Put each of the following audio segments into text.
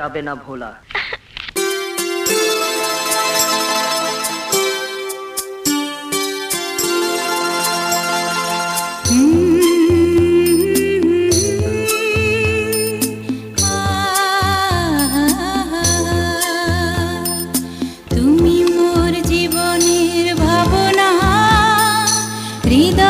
যাবে না ভোলা। হৃদয়ে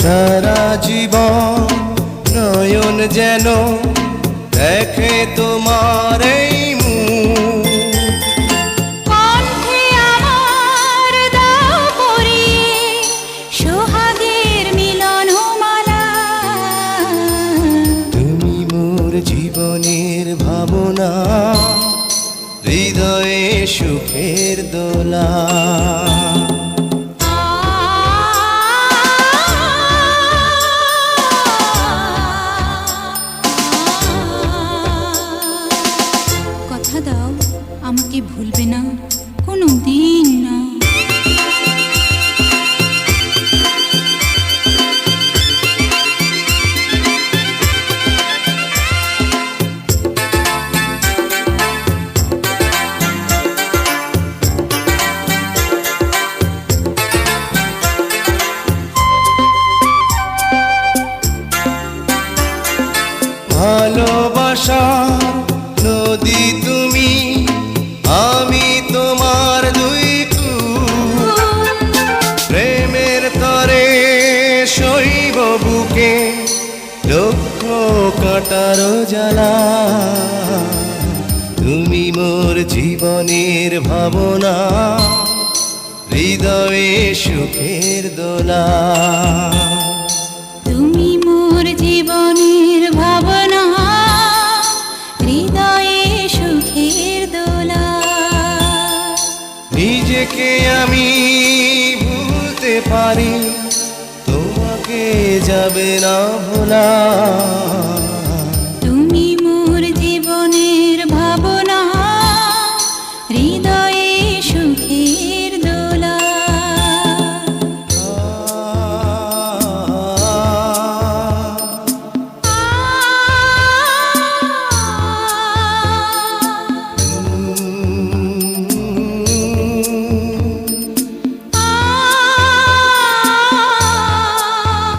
সারা জীবন নয়ন যেন দেখে তোমার। ভাবনা হৃদয়ে সুখের দোলা। কথা দাও আমাকে ভুলবে ভালোবাসা, নদী তুমি, আমি তোমার দুই। প্রেমের তরে শৈব বুকে লক্ষ কাটার জ্বালা তুমি মোর জীবনের ভাবনা, হৃদয়ে সুখের দোলা নিজেকে আমি ভুলতে পারি তোমাকে যাবে না ভোলা।